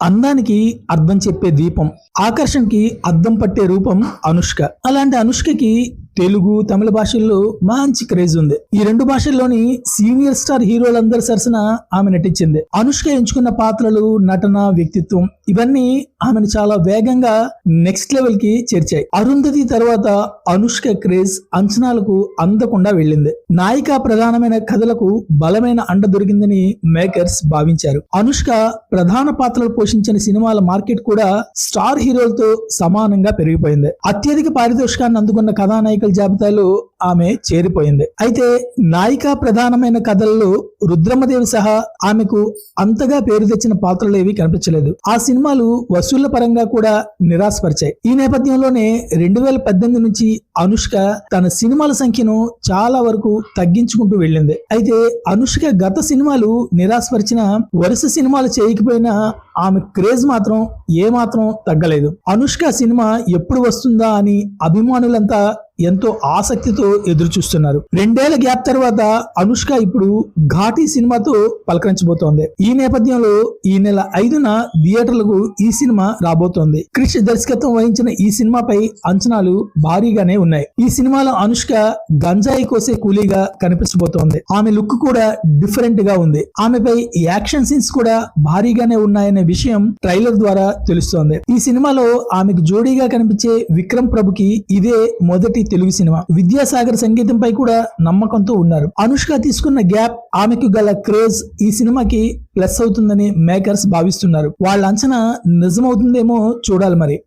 అందానికి అర్థం చెప్పే దీపం ఆకర్షణకి అద్దం పట్టే రూపం అనుష్క. అలాంటి అనుష్కకి తెలుగు తమిళ భాషల్లో మంచి క్రేజ్ ఉంది. ఈ రెండు భాషల్లోని సీనియర్ స్టార్ హీరోలందరి సరసన ఆమె నటించింది. అనుష్క ఎంచుకున్న పాత్రలు నటన వ్యక్తిత్వం ఇవన్నీ ఆమెను చాలా వేగంగా నెక్స్ట్ లెవెల్కి చేర్చాయి. అరుంధతి తర్వాత అనుష్క క్రేజ్ అంచనాలకు అందకుండా వెళ్ళింది. నాయిక ప్రధానమైన కథలకు బలమైన అండ దొరికిందని మేకర్స్ భావించారు. అనుష్క ప్రధాన పాత్రలు పోషించిన సినిమాల మార్కెట్ కూడా స్టార్ హీరోలతో సమానంగా పెరిగిపోయింది. అత్యధిక పారితోషికాన్ని అందుకున్న కథానాయిక కథానాయికల జాబితాలు ఆమె చేరిపోయింది. అయితే నాయిక ప్రధానమైన కథల్లో రుద్రమదేవి సహా ఆమెకు అంతగా పేరు తెచ్చిన పాత్రలు ఏవి కనిపించలేదు. ఆ సినిమాలు వసూళ్ళ పరంగా కూడా నిరాశపరిచాయి. ఈ నేపథ్యంలోనే రెండు వేల పద్దెనిమిది నుంచి అనుష్క తన సినిమాల సంఖ్యను చాలా వరకు తగ్గించుకుంటూ వెళ్ళింది. అయితే అనుష్క గత సినిమాలు నిరాశపరిచిన వరుస సినిమాలు చేయకపోయినా ఆమె క్రేజ్ మాత్రం ఏ మాత్రం తగ్గలేదు. అనుష్క సినిమా ఎప్పుడు వస్తుందా అని అభిమానులంతా ఎంతో ఆసక్తితో ఎదురు చూస్తున్నారు రెండేళ్ళ గ్యాప్ తర్వాత అనుష్క ఇప్పుడు ఘాటీ సినిమాతో పలకరించబోతోంది. ఈ నేపథ్యంలో ఈ నెల ఐదున థియేటర్లకు ఈ సినిమా రాబోతోంది. క్రిష్ దర్శకత్వం వహించిన ఈ సినిమాపై అంచనాలు భారీగానే ఉన్నాయి. ఈ సినిమాలో అనుష్క గంజాయి కోసే కూలీగా కనిపించబోతోంది. ఆమె లుక్ కూడా డిఫరెంట్గా ఉంది. ఆమెపై యాక్షన్ సీన్స్ కూడా భారీగానే ఉన్నాయనే విషయం ట్రైలర్ ద్వారా తెలుస్తోంది. ఈ సినిమాలో ఆమెకు జోడీగా కనిపించే విక్రమ్ ప్రభుకి ఇదే మొదటి తెలుగు సినిమా. విద్యాసాగర్ సంగీతంపై కూడా నమ్మకంతో ఉన్నారు. అనుష్క తీసుకున్న గ్యాప్ ఆమెకు గల క్రేజ్ ఈ సినిమాకి ప్లస్ అవుతుందని మేకర్స్ భావిస్తున్నారు. వాళ్ళ అంచనా నిజమవుతుందేమో చూడాలి మరి.